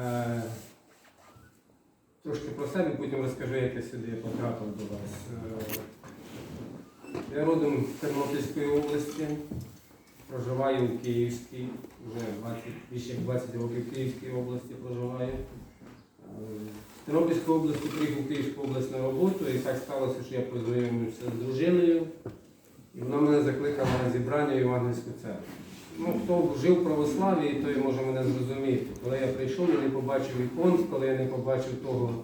Е, Трошки про себе, потім розкажу, як я сюди потрапив до вас. Е, Я родом з Тернопільської області, проживаю в Київській, вже 20, більше 20 років в Київській області проживаю. З Тернопільської області приїхав в Київську область на роботу і так сталося, що я познайомився з дружиною, і вона мене закликала на зібрання в Євангельську церкву. Ну, хто жив в православі, той може мене зрозуміти. Коли я прийшов, я не побачив ікон, коли я не побачив того,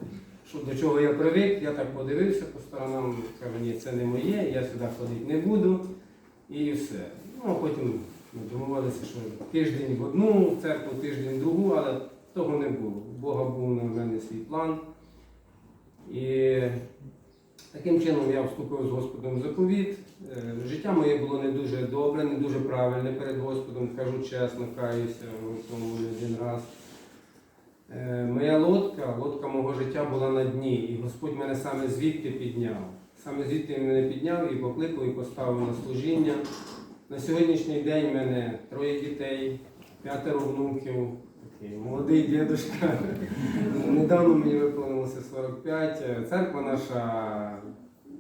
що, до чого я привик, я так подивився по сторонам, кажу, ні, це не моє, я сюди ходити не буду. І все. Ну, потім ми домовилися, що тиждень в одну церкву, тиждень в другу, але того не було. Бога був на мене свій план. І таким чином я вступив з Господом в заповіт. Е, Життя моє було не дуже добре, не дуже правильне перед Господом, кажу чесно, каюся в тому один раз. Е, Моя лодка, лодка мого життя була на дні, і Господь мене саме звідти підняв. Саме звідти мене підняв і покликав, і поставив на служіння. На сьогоднішній день в мене троє дітей, п'ятеро внуків, такий молодий дідушка. Недавно мені виповнилося 45. Церква наша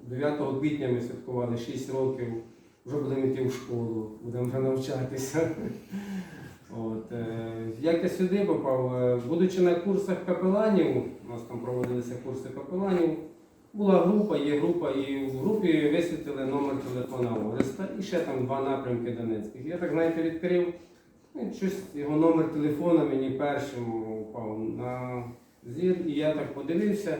9 квітня ми святкували 6 років. Вже будемо йти в школу, будемо вже навчатися. От, е, як я сюди попав, Е, будучи на курсах капеланів, у нас там проводилися курси капеланів, була група, є група, і в групі висвітили номер телефона Ореста і ще там два напрямки Донецьких. Я так, знаєте, відкрив, ну, і щось його номер телефона мені першим упав на зір, і я так подивився,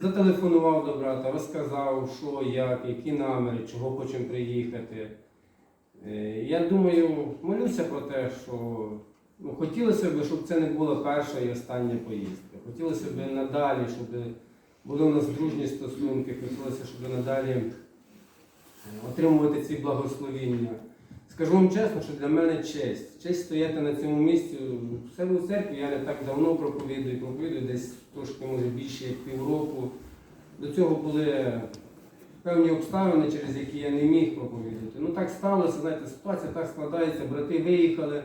зателефонував до брата, розказав, що, як, які наміри, чого хочемо приїхати. Е, Я думаю, молюся про те, що ну, хотілося б, щоб це не була перша і остання поїздка. Хотілося б надалі, щоб були у нас дружні стосунки, хотілося, щоб надалі е, отримувати ці благословіння. Скажу вам чесно, що для мене честь. Честь стояти на цьому місці. В себе церкві я не так давно проповідую, проповідую десь трошки, може, більше як півроку. До цього були певні обставини, через які я не міг проповідати. Ну так сталося, знаєте, ситуація так складається, брати виїхали.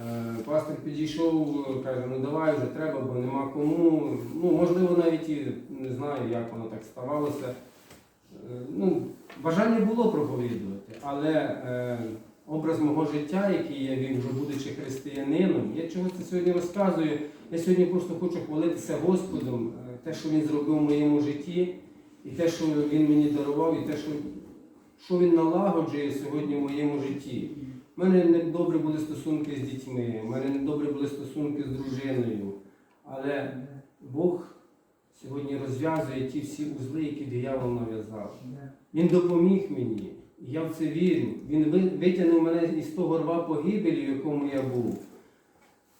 Е, Пастор підійшов, каже, ну давай вже треба, бо нема кому. Ну, можливо, навіть і не знаю, як воно так ставалося. Е, Ну, бажання було проповідувати, але е, образ мого життя, який я вів, вже будучи християнином, я чого це сьогодні розказую. Я сьогодні просто хочу хвалитися Господом, е, те, що Він зробив в моєму житті, і те, що Він мені дарував, і те, що, що Він налагоджує сьогодні в моєму житті. У мене не добре були стосунки з дітьми, у мене не добре були стосунки з дружиною. Але Бог сьогодні розв'язує ті всі узли, які диявол нав'язав. Він допоміг мені. Я в це вірю. Він ви- витягнув мене із того рва погибелі, в якому я був.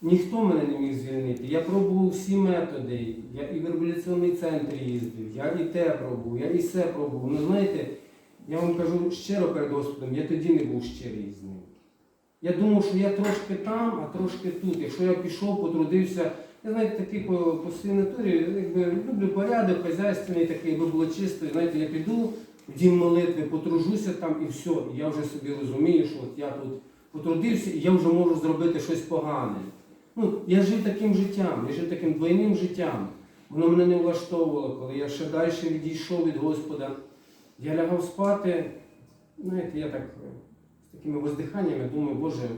Ніхто мене не міг звільнити. Я пробував всі методи. Я і в реабілітаційний центр їздив, я і те пробував, я і все пробував. Ну знаєте, я вам кажу щиро перед Господом, я тоді не був щирий з ним. Я думав, що я трошки там, а трошки тут. Якщо я пішов, потрудився, я знаєте, такий по, по своїй якби люблю порядок, хазяйственний такий, якби було чисто. Знаєте, я піду в дім молитви, потружуся там і все. І я вже собі розумію, що от я тут потрудився, і я вже можу зробити щось погане. Ну, я жив таким життям, я жив таким двойним життям. Воно мене не влаштовувало, коли я ще далі відійшов від Господа. Я лягав спати, знаєте, я так е, з такими воздиханнями думаю, Боже,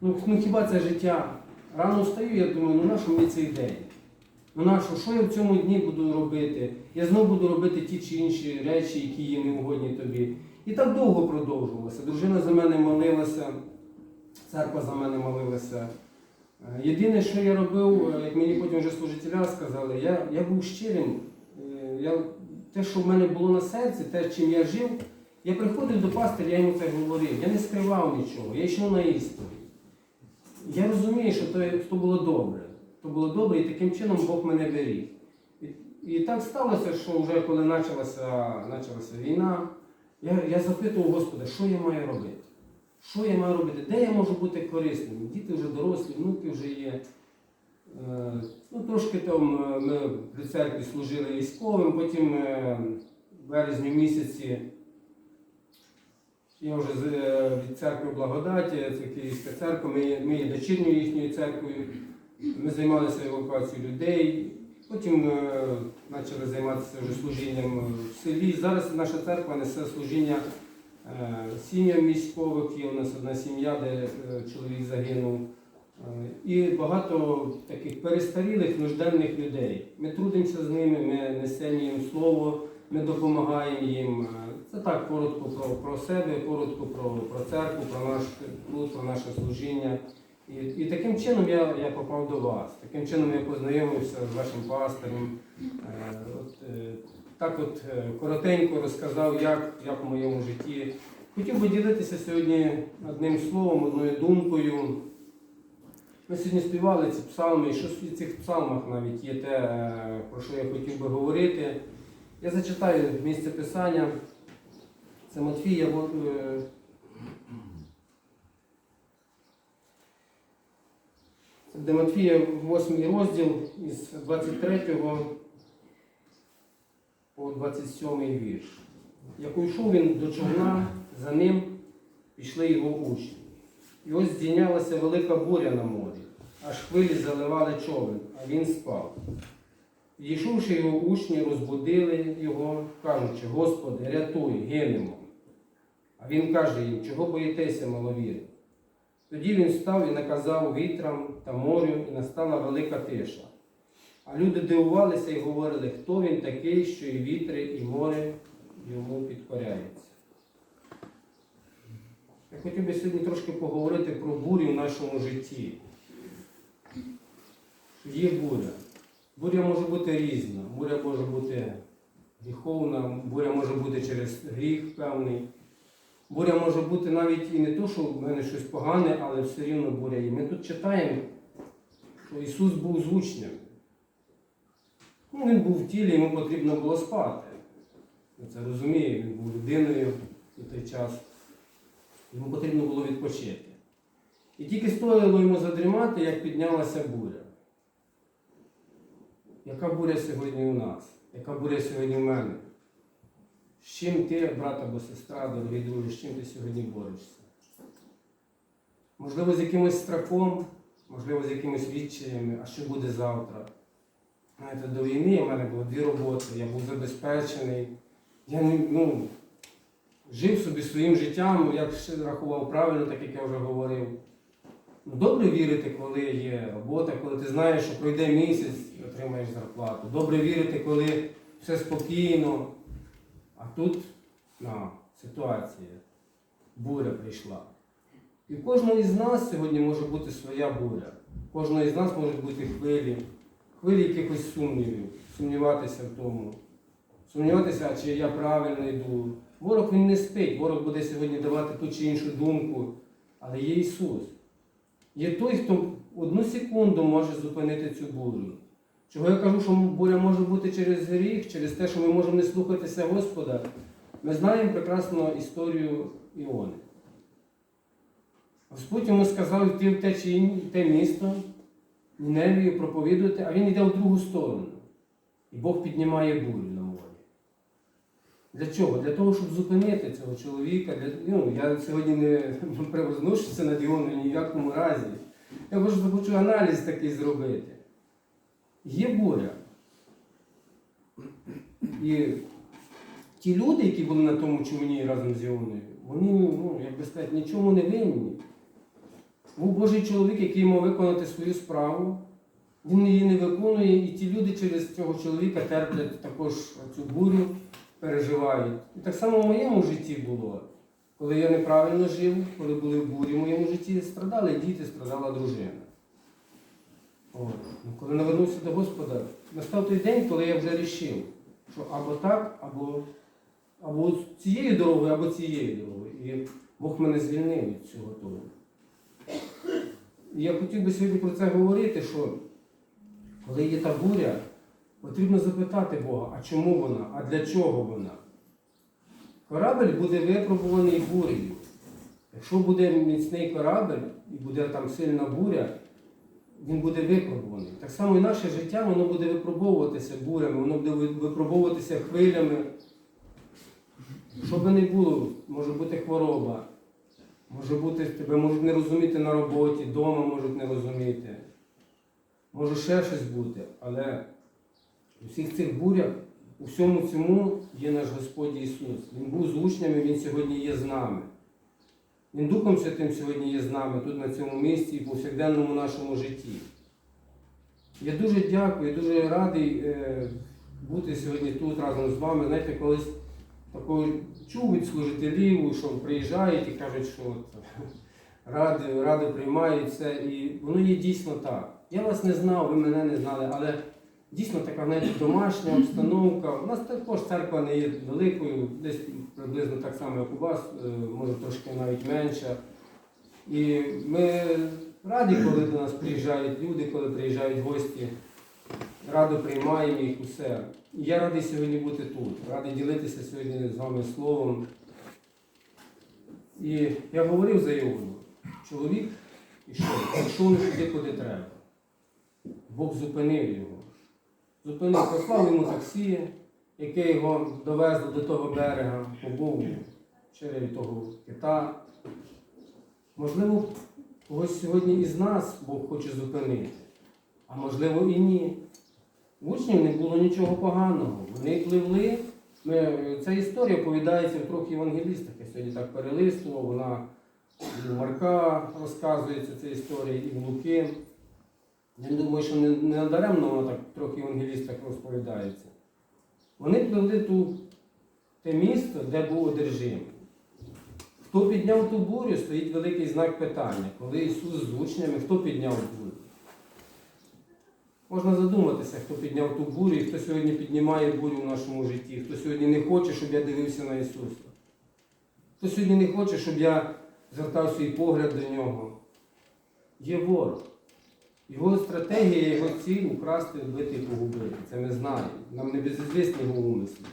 ну, ну хіба це життя? Рано встаю, я думаю, ну нащо мені цей день? Ну нащо, що я в цьому дні буду робити? Я знову буду робити ті чи інші речі, які є неугодні тобі. І так довго продовжувалося. Дружина за мене молилася, церква за мене молилася. Е, Єдине, що я робив, е, як мені потім вже служителя сказали, я, я був щирим. Е, Я, те, що в мене було на серці, те, чим я жив, я приходив до пастиря, я йому це говорив. Я не скривав нічого, я йшов на істину. Я розумію, що то, то було добре. То було добре, і таким чином Бог мене беріг. І, і так сталося, що вже коли почалася, почалася війна, я, я запитував Господа, що я маю робити? Що я маю робити? Де я можу бути корисним? Діти вже дорослі, внуки вже є. Е, Ну, трошки там е, ми при церкві служили військовим, потім е, в березні місяці я вже від церкви благодаті, це Київська церква, ми є дочірньою їхньою церквою. Ми займалися евакуацією людей, потім е, почали займатися вже служінням в селі. Зараз наша церква несе служіння е, сім'ям військових. Є у нас одна сім'я, де е, чоловік загинув. Е, І багато таких перестарілих, нужденних людей. Ми трудимося з ними, ми несемо їм слово, ми допомагаємо їм. Е, Це так коротко про, про себе, коротко про, про церкву, про наш труд, про наше служіння. І, і таким чином я, я попав до вас. Таким чином я познайомився з вашим пастором. Е, От, е, так от е, коротенько розказав, як, як у моєму житті. Хотів би ділитися сьогодні одним словом, одною думкою. Ми сьогодні співали ці псалми, і щось в цих псалмах навіть є те, про що я хотів би говорити. Я зачитаю місце писання. Це Матфія, во- е, це де Матфія 8 розділ із 23 по 27 вірш. Як уйшов він до човна, за ним пішли його учні. І ось здійнялася велика буря на морі, аж хвилі заливали човен, а він спав. Підійшовши його учні, розбудили його, кажучи, Господи, рятуй, гинемо. А він каже їм, чого боїтеся, маловіри? Тоді він став і наказав вітрам та морю, і настала велика тиша. А люди дивувалися і говорили, хто він такий, що і вітри, і море йому підкоряються. Я хотів би сьогодні трошки поговорити про бурю в нашому житті. Є буря. Буря може бути різна. Буря може бути гріховна, буря може бути через гріх певний. Буря може бути навіть і не то, що в мене щось погане, але все рівно буря є. Ми тут читаємо, що Ісус був з учнями. Ну, він був в тілі, йому потрібно було спати. Я це розумію, він був людиною у той час. Йому потрібно було відпочити. І тільки стоїло йому задрімати, як піднялася буря. Яка буря сьогодні у нас? Яка буря сьогодні в мене? З чим ти, брат або сестра, дорогі друзі, з чим ти сьогодні борешся? Можливо, з якимось страхом, можливо, з якимось відчаями, а що буде завтра? Знаєте, до війни в мене було дві роботи, я був забезпечений. Я не, ну, жив собі своїм життям, як ще рахував правильно, так як я вже говорив. Ну, Добре вірити, коли є робота, коли ти знаєш, що пройде місяць і отримаєш зарплату. Добре вірити, коли все спокійно. А тут на, ситуація, буря прийшла. І кожного із нас сьогодні може бути своя буря. Кожного із нас можуть бути хвилі, хвилі якихось сумнівів, сумніватися в тому. Сумніватися, чи я правильно йду. Ворог він не спить, ворог буде сьогодні давати ту чи іншу думку, але є Ісус. Є той, хто одну секунду може зупинити цю бурю. Чого я кажу, що буря може бути через гріх, через те, що ми можемо не слухатися Господа. Ми знаємо прекрасно історію Іони. Господь йому сказав йти в те, чи те місто, Ніневію проповідувати, а він йде в другу сторону. І Бог піднімає бурю на морі. Для чого? Для того, щоб зупинити цього чоловіка. Для, ну, я сьогодні не превозношуся над Іоною ні в якому разі. Я просто хочу аналіз такий зробити. Є буря. І ті люди, які були на тому човні разом з Іоною, вони, ну, як би сказати, нічому не винні. Був Божий чоловік, який мав виконати свою справу. Він її не виконує, і ті люди через цього чоловіка терплять також цю бурю, переживають. І так само в моєму житті було. Коли я неправильно жив, коли були бурі в моєму житті, страдали діти, страдала дружина. От. Ну, Коли навернувся до Господа, настав той день, коли я вже рішив, що або так, або, або цією дорогою, або цією дорогою. І Бог мене звільнив від цього того. Я хотів би сьогодні про це говорити, що коли є та буря, потрібно запитати Бога, а чому вона, а для чого вона? Корабель буде випробуваний бурею. Якщо буде міцний корабель і буде там сильна буря, він буде випробуваний. Так само і наше життя воно буде випробовуватися бурями, воно буде випробовуватися хвилями. Що би не було, може бути хвороба, може бути, тебе можуть не розуміти на роботі, вдома можуть не розуміти. може ще щось бути, але у всіх цих бурях, у всьому цьому є наш Господь Ісус. Він був з учнями, Він сьогодні є з нами. Він Духом Святим сьогодні є з нами тут на цьому місці і в повсякденному нашому житті. Я дуже дякую, дуже радий е, бути сьогодні тут разом з вами. Знаєте, колись такого чув від служителів, що приїжджають і кажуть, що от, ради, приймають все. І воно є дійсно так. Я вас не знав, ви мене не знали, але дійсно така знаєте, домашня обстановка. У нас також церква не є великою, десь приблизно так само, як у вас, е, може трошки навіть менша. І ми раді, коли до нас приїжджають люди, коли приїжджають гості. Радо приймаємо їх усе. Я радий сьогодні бути тут, радий ділитися сьогодні з вами словом. І я говорив за Іону. Чоловік ішов, пішов не туди, куди треба. Бог зупинив його. Зупинив, послав йому таксі, яке його довезло до того берега, побув через того кита. Можливо, когось сьогодні із нас Бог хоче зупинити, а можливо і ні. В учнів не було нічого поганого. Вони пливли. Ми, ця історія оповідається в трьох євангелістах. Я сьогодні так перелистував, вона у Марка розказується ця історія, і в Луки. Я думаю, що не, не надаремно вона так в трьох розповідається. Вони пливли ту, те місто, де був одержим. Хто підняв ту бурю, стоїть великий знак питання. Коли Ісус з учнями, хто підняв бурю? Можна задуматися, хто підняв ту бурю і хто сьогодні піднімає бурю в нашому житті, хто сьогодні не хоче, щоб я дивився на Ісуса. Хто сьогодні не хоче, щоб я звертав свій погляд до нього. Є ворог. Його стратегія, його ціль украсти, вбити і погубити. Це ми знаємо. Нам не безізвісні його умисли.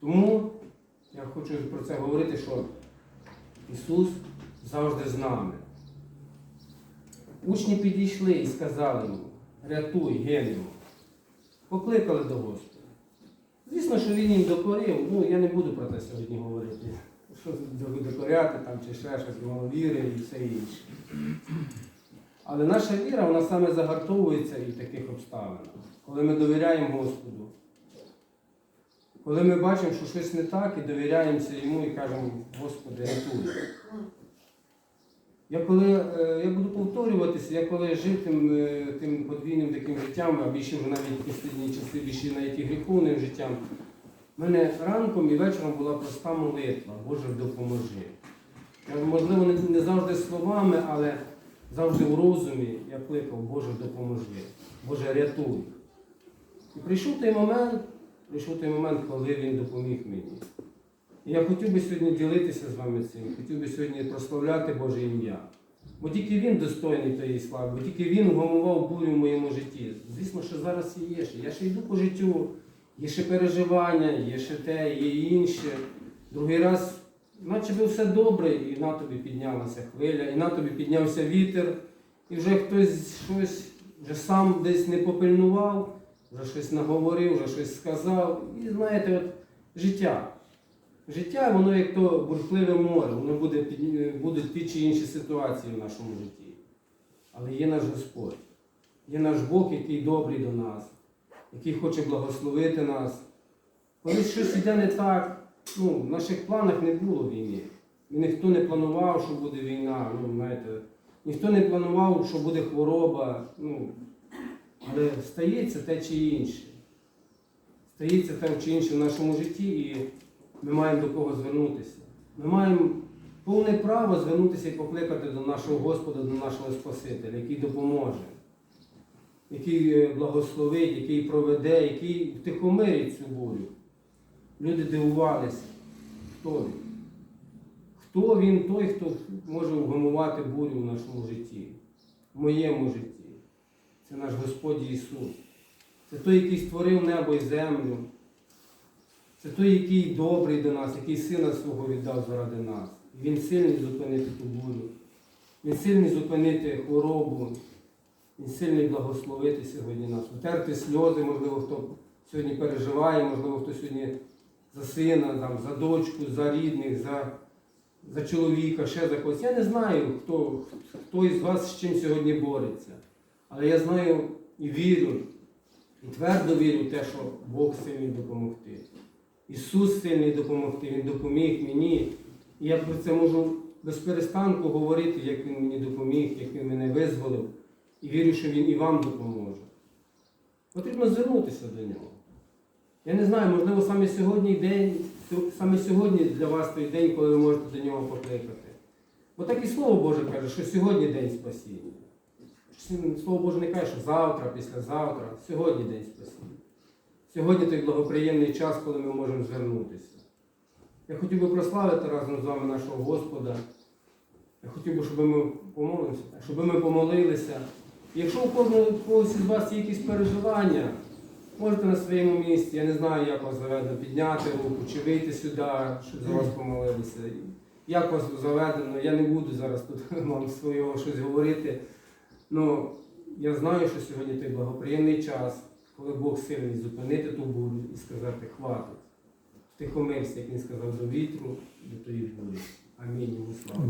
Тому я хочу про це говорити, що Ісус завжди з нами. Учні підійшли і сказали йому, рятуй, генемо. Покликали до Господа. Звісно, що він їм докорив, ну я не буду про це сьогодні говорити. Що докоряти там чи ще щось, мало віри і все інше. Але наша віра, вона саме загартовується і в таких обставинах. Коли ми довіряємо Господу, коли ми бачимо, що щось не так, і довіряємося йому і кажемо, Господи, рятуй. Я коли е, я буду повторюватися, я коли жив тим, е, тим подвійним таким життям, а більше вже навіть останні часи більше навіть і гріховним життям, в мене ранком і вечором була проста молитва, Боже, допоможи. Можливо, не завжди словами, але завжди в розумі я кликав, Боже, допоможи, Боже, рятуй. І прийшов той момент, прийшов той момент, коли він допоміг мені. І я хотів би сьогодні ділитися з вами цим, хотів би сьогодні прославляти Боже ім'я. Бо тільки він достойний тієї слави, бо тільки він вгамував бурю в моєму житті. Звісно, що зараз і є ще. Я ще йду по життю, є ще переживання, є ще те, є інше. Другий раз, наче би все добре, і на тобі піднялася хвиля, і на тобі піднявся вітер, і вже хтось щось вже сам десь не попильнував, вже щось наговорив, вже щось сказав. І знаєте, от життя. Життя, воно як то бурхливе море, воно буде будуть ті чи інші ситуації в нашому житті. Але є наш Господь, є наш Бог, який добрий до нас, який хоче благословити нас. Коли щось йде не так, ну, в наших планах не було війни. Ніхто не планував, що буде війна. Ну, знаєте, ніхто не планував, що буде хвороба. Ну, але стається те чи інше. Стається те чи інше в нашому житті. І ми маємо до кого звернутися. Ми маємо повне право звернутися і покликати до нашого Господа, до нашого Спасителя, який допоможе, який е, благословить, який проведе, який втихомирить цю бурю. Люди дивувалися, хто він. Хто він той, хто може вгамувати бурю в нашому житті, в моєму житті. Це наш Господь Ісус. Це той, який створив небо і землю. Це той, який добрий до нас, який сина свого віддав заради нас. І Він сильний зупинити ту бурю. Він сильний зупинити хворобу. Він сильний благословити сьогодні нас. Утерти сльози, можливо, хто сьогодні переживає, можливо, хто сьогодні за сина, там, за дочку, за рідних, за, за чоловіка, ще за когось. Я не знаю, хто, хто із вас з чим сьогодні бореться. Але я знаю і вірю, і твердо вірю в те, що Бог сильний допомогти. Ісус сильний допомогти, Він допоміг мені. І я про це можу без перестанку говорити, як Він мені допоміг, як Він мене визволив. І вірю, що Він і вам допоможе. Потрібно звернутися до нього. Я не знаю, можливо, саме сьогодні день, саме сьогодні для вас той день, коли ви можете до нього покликати. Бо так і Слово Боже каже, що сьогодні день спасіння. Слово Боже не каже, що завтра, післязавтра, сьогодні день спасіння. Сьогодні той благоприємний час, коли ми можемо звернутися. Я хотів би прославити разом з вами нашого Господа. Я хотів би, щоб ми помолилися, щоб ми помолилися. Якщо у когось із вас є якісь переживання, Можете на своєму місці, я не знаю, як вас заведено, підняти руку, чи вийти сюди, щоб за вас помолилися. Як вас заведено, я не буду зараз тут вам свого щось говорити. Ну, Я знаю, що сьогодні той благоприємний час, коли Бог сильний зупинити ту бурю і сказати хватить. Втихомився, як він сказав, до вітру, до тої бурі. Амінь. Слава.